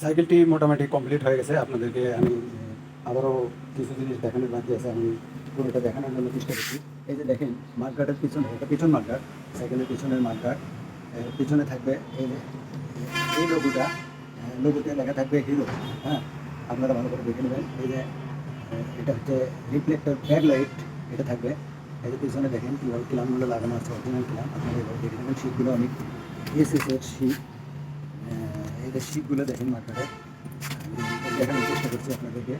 সাইকেলটি মোটামুটি কমপ্লিট হয়ে গেছে। আপনাদেরকে আমি আবারও কিছু জিনিস দেখানোর বাকি আছে। আমি পুরোটা দেখানোর জন্য চেষ্টা করছি। এই যে দেখেন মার্কারের পিছনে, এটা পিছন মার্কার সাইকেলের পিছনের মার্কার পিছনে থাকবে এই যে, এই লোগোটা লোগোতে লেখা থাকবে হিরো হ্যাঁ? আপনারা ভালো করে দেখে নেবেন। এই যে এটা হচ্ছে রিফ্লেক্টর ব্যাক লাইট, এটা থাকবে। এই যে পিছনে দেখেন কীভাবে ক্লামগুলো লাগানো আছে, অরিজিনাল ক্লাম। আপনারা এভাবে দেখে নেবেন। শীটগুলো অনেক শীট। এই যে শীটগুলো দেখেন মার্কেটে দেখানোর চেষ্টা করছি আপনাদেরকে।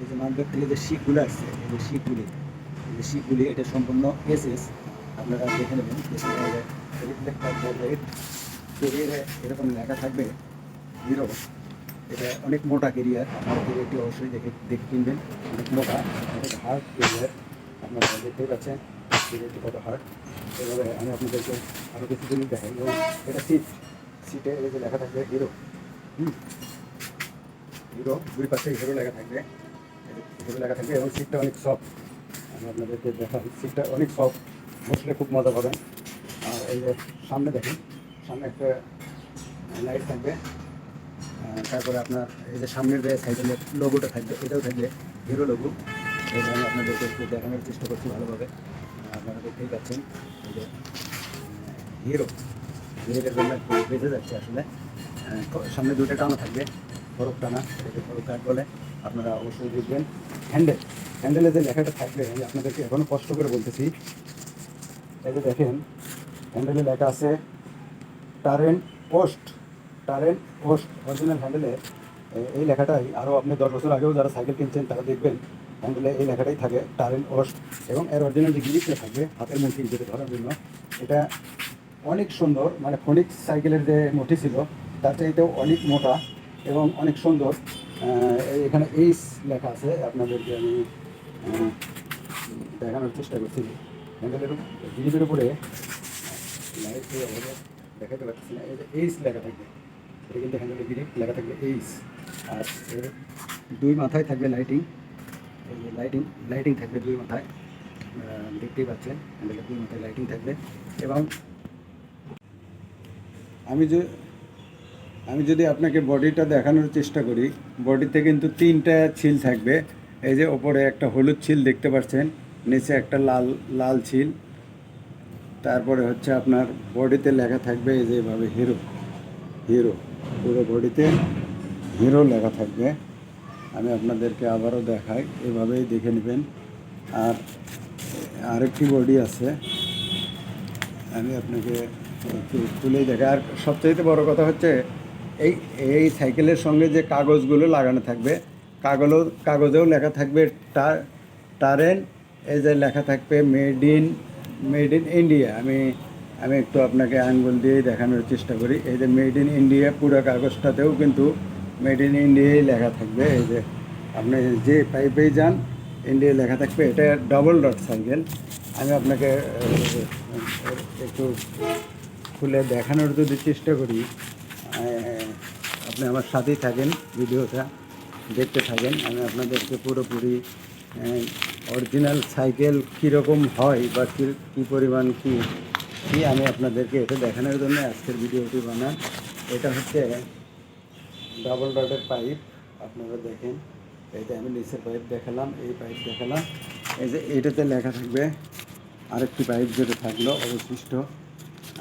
এই যে মার্কেট থেকে যে শীটগুলো আসছে এই যে শীটগুলি এই যে শীটগুলি এটা সম্পূর্ণ এসএস। আপনারা দেখে নেবেন রিফ্লেক্টার এরকম লেখা থাকবে হিরো এটা অনেক মোটা কেরিয়ার আপনারা কেরিয়ারটি অবশ্যই দেখে দেখে কিনবেন। অনেক মোটা, অনেক হার্ড কেরিয়ার আপনারা দেখতেই পাচ্ছেন কেরিয়ারটি কত হার্ড এভাবে আমি আপনাদেরকে আরও কিছু জিনিস দেখাই। এবং এটা সিট সিটে এই যে লেখা থাকবে হিরো হুম। হিরো দুই পাশে হিরো লেখা থাকবে। হিরো লেখা থাকবে এবং সিটটা অনেক সফট আমি আপনাদেরকে দেখাই সিটটা অনেক সফট বসলে খুব মজা পাবেন। আর এই যে সামনে দেখেন, সামনে একটা লাইট থাকবে। তারপরে আপনার এই যে সামনের যে সাইকেলের লোগোটা থাকবে, এটাও থাকবে হিরো লোগো এটা আমি আপনাদেরকে একটু দেখানোর চেষ্টা করছি ভালোভাবে। আপনারা দেখতেই পাচ্ছেন, এই যে হিরো হিরোদের জন্য বেঁচে যাচ্ছে আসলে। আহ, সামনে দুটো টানা থাকবে ফরক টানা এটাকে ফরক কাট বলে আপনারা অবশ্যই দেখবেন। হ্যান্ডেল হ্যান্ডেলে যে লেখাটা থাকবে আমি আপনাদেরকে এখনও কষ্ট করে বলতেছি। যে দেখেন হ্যান্ডেলে লেখা আছে টারেন পোস্ট টারেন পোস্ট অরিজিনাল হ্যান্ডেলে এই লেখাটাই আরও আপনি দশ বছর আগেও যারা সাইকেল কিনছেন তারা দেখবেন হ্যান্ডেলে এই লেখাটাই থাকে টারেন পোস্ট এবং এর অরিজিনাল যে গ্রিপটা থাকবে হাতের মুঠি যেটা ধরার জন্য এটা অনেক সুন্দর মানে ফোনিক্স সাইকেলের যে মুঠি ছিল, তার চাইতেও অনেক মোটা এবং অনেক সুন্দর। এখানে এইস লেখা আছে, আপনাদেরকে আমি দেখানোর চেষ্টা করছি। হ্যান্ডেলের গ্রিপের উপরে, লাইট দেখাতে পারতেছি না যে এইস লেখা থাকবে। এটা কিন্তু হ্যান্ডেলের গ্রিপ লেখা থাকবে এইস আর এর দুই মাথায় থাকবে লাইটিং, এই যে লাইটিং লাইটিং থাকবে দুই মাথায়। দেখতেই পাচ্ছেন হ্যান্ডেলের দুই মাথায় লাইটিং থাকবে এবং আমি যে আমি যদি আপনাকে বডিটা দেখানোর চেষ্টা করি, বডিতে কিন্তু তিনটা ছিল থাকবে। এই যে ওপরে একটা হলুদ ছিল দেখতে পাচ্ছেন, নিচে একটা লাল লাল ছিল। তারপরে হচ্ছে আপনার বডিতে লেখা থাকবে এই যে এভাবে হিরো হিরো। পুরো বডিতে হিরো লেখা থাকবে। আমি আপনাদেরকে আবারও দেখাই, এভাবেই দেখে নেবেন। আর আরেকটি বডি আছে। আমি আপনাকে খুলেই দেখে আর সবচাইতে বড় কথা হচ্ছে, এই এই সাইকেলের সঙ্গে যে কাগজগুলো লাগানো থাকবে, কাগজও, কাগজেও লেখা থাকবে টার টারেন, এই যে লেখা থাকবে made in made in India. আমি আমি একটু আপনাকে আঙ্গুল দিয়েই দেখানোর চেষ্টা করি। এই যে মেড ইন ইন্ডিয়া পুরো কাগজটাতেও কিন্তু মেড ইন ইন্ডিয়াই লেখা থাকবে। এই যে আপনি যে পাইপেই যান ইন্ডিয়া লেখা থাকবে। এটা ডবল ডট সাইকেল। আমি আপনাকে একটু খুলে দেখানোর যদি চেষ্টা করি আপনি আমার সাথেই থাকেন, ভিডিওটা দেখতে থাকেন। আমি আপনাদেরকে পুরোপুরি অরিজিনাল সাইকেল কীরকম হয় বা কী পরিমাণ কী কী আমি আপনাদেরকে এটা দেখানোর জন্য আজকের ভিডিওটি বানান এটা হচ্ছে ডাবল ডটের পাইপ, আপনারা দেখেন। এটা আমি নিচের পাইপ দেখালাম, এই পাইপ দেখালাম। এই যে এটাতে লেখা থাকবে, আরেকটি পাইপ যেটা থাকল অবশিষ্ট।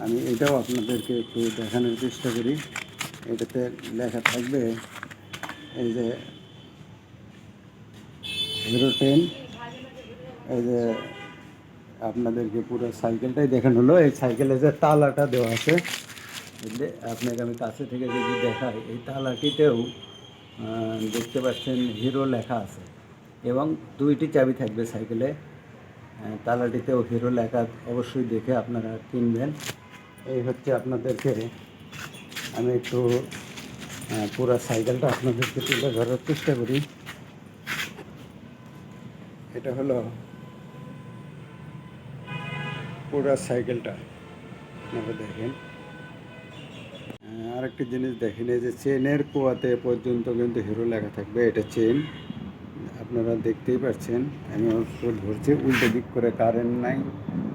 আমি এটাও আপনাদেরকে একটু দেখানোর চেষ্টা করি। এটাতে লেখা থাকবে এই যে হিরো টেন এই যে আপনাদেরকে পুরো সাইকেলটাই দেখানো হলো। এই সাইকেলে যে তালাটা দেওয়া আছে বুঝলে আপনাকে আমি কাছে থেকে যদি দেখাই, এই তালাটিতেও দেখতে পাচ্ছেন হিরো লেখা আছে এবং দুইটি চাবি থাকবে সাইকেলে। তালাটিতেও হিরো লেখা অবশ্যই দেখে আপনারা কিনবেন। এই হচ্ছে আপনাদেরকে আমি একটু পুরো সাইকেলটা আপনাদেরকে তুলে ধরার চেষ্টা করি। এটা হলো পুরো সাইকেলটা। আপনারা দেখেন। আরেকটি জিনিস দেখেন, এই যে চেনের কুয়াতে পর্যন্ত কিন্তু হিরো লেখা থাকবে, এটা চেন। আপনারা দেখতেই পাচ্ছেন আমি ধরছি, উল্টো দিক করে কারেন্ট নাই,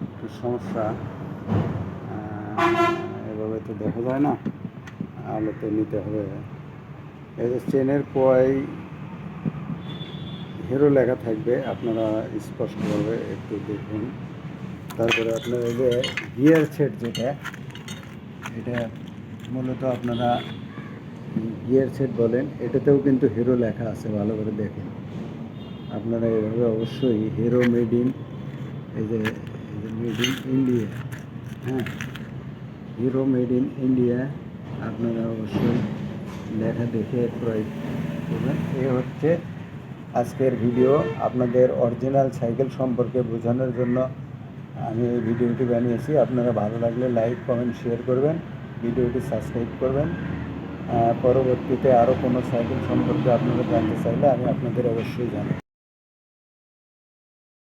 একটু সমস্যা। এভাবে তো দেখা যায় না। আলোতে নিতে হবে। এই যে চেনের কোয়াই হিরো লেখা থাকবে, আপনারা স্পষ্টভাবে একটু দেখুন। তারপরে আপনার এই যে গিয়ার সেট যেটা, এটা মূলত আপনারা গিয়ার সেট বলেন, এটাতেও কিন্তু হিরো লেখা আছে, ভালো করে দেখেন। আপনারা এভাবে অবশ্যই হিরো মেড ইন এই যে মেড ইন ইন্ডিয়া হ্যাঁ। হিরো মেড ইন ইন্ডিয়া, আপনারা অবশ্যই লেখা দেখে ক্রয় করবেন। এ হচ্ছে আজকের ভিডিও। আপনাদের অরিজিনাল সাইকেল সম্পর্কে বোঝানোর জন্য আমি এই ভিডিওটি বানিয়েছি। আপনারা ভালো লাগলে লাইক, কমেন্ট, শেয়ার করবেন। ভিডিওটি সাবস্ক্রাইব করবেন। পরবর্তীতে আরও কোনো সাইকেল সম্পর্কে আপনারা জানতে চাইলে আমি আপনাদের অবশ্যই জানাব।